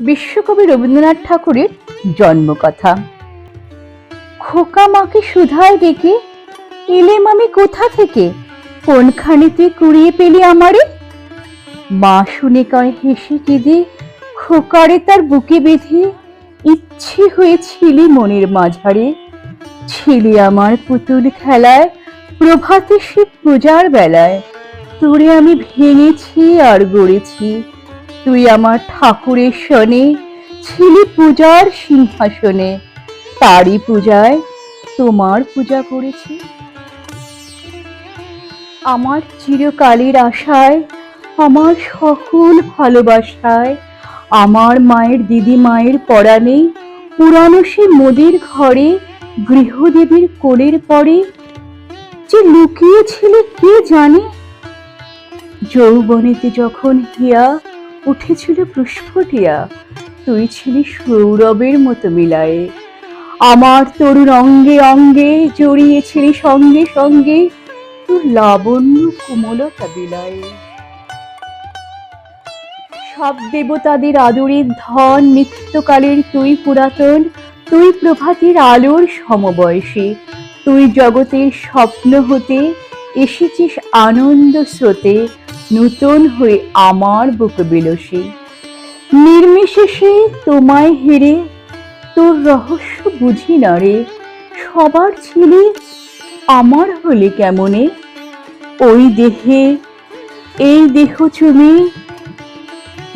বিশ্বকবি রবীন্দ্রনাথ ঠাকুরের জন্মকথা। খোকা মাকে সুধায় ডেকে এলেম আমি কোথা থেকে? কোনখানে তুই কুড়িয়ে পেলি আমারে? মা শুনে কয় হেসে কেঁদে খোকারে তার বুকে বেঁধে ইচ্ছে হয়েছিলি মনের মাঝারে। ছিলি আমার পুতুল খেলায়, প্রভাতে সে পূজার বেলায়। তোরে আমি ভেঙেছি আর গড়েছি। তুই আমার ঠাকুরের শনে, ছিলি পূজার সিংহাসনে। তারই পূজায় তোমার পূজা করেছি। আমার চিরকালের আশায়, আমার সকল ভালোবাসায়, আমার মায়ের দিদি মায়ের পরাণে, পুরানো সে মোদির ঘরে, গৃহদেবীর কোলের পরে, যে লুকিয়েছিলে কে জানে? যৌবনেতে যখন হিয়া উঠেছিল পুষ্পটিয়া। তুই ছিলি সৌরভের মতো মিলায়ে। আমার তরুণ অঙ্গে অঙ্গে জড়িয়েছিলি সঙ্গে সঙ্গে তোর লাবণ্য কোমলতা বিলায়ে। সব দেবতাদের আদরের ধন নিত্যকালের তুই পুরাতন, তুই প্রভাতের আলোর সমবয়সী। তুই জগতের স্বপ্ন হতে এসেছিস আনন্দ স্রোতে নূতন হয়ে আমার বুক বিলসী। নির্মিশেষে তোমায় হেরে তোর রহস্য বুঝি না রে। সবার ছিলে আমার হলে কেমনে? ওই দেহে, এই দেহ চুমি,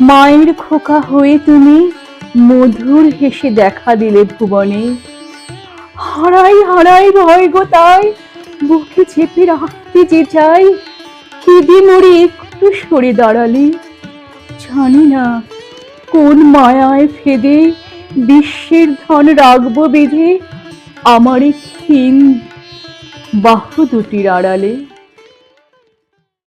মায়ের খোকা হয়ে তুমি মধুর হেসে দেখা দিলে ভুবনে। হারাই হারাই ভয় গো তাই, বুকে চেপে রাখতে যে চাই কেঁদে মরে একটু সরে দাঁড়ালে? জানি না কোন মায়ায় ফেদে বিশ্বের ধন রাখব বেঁধে আমার ক্ষীণ বাহু দুটির আড়ালে।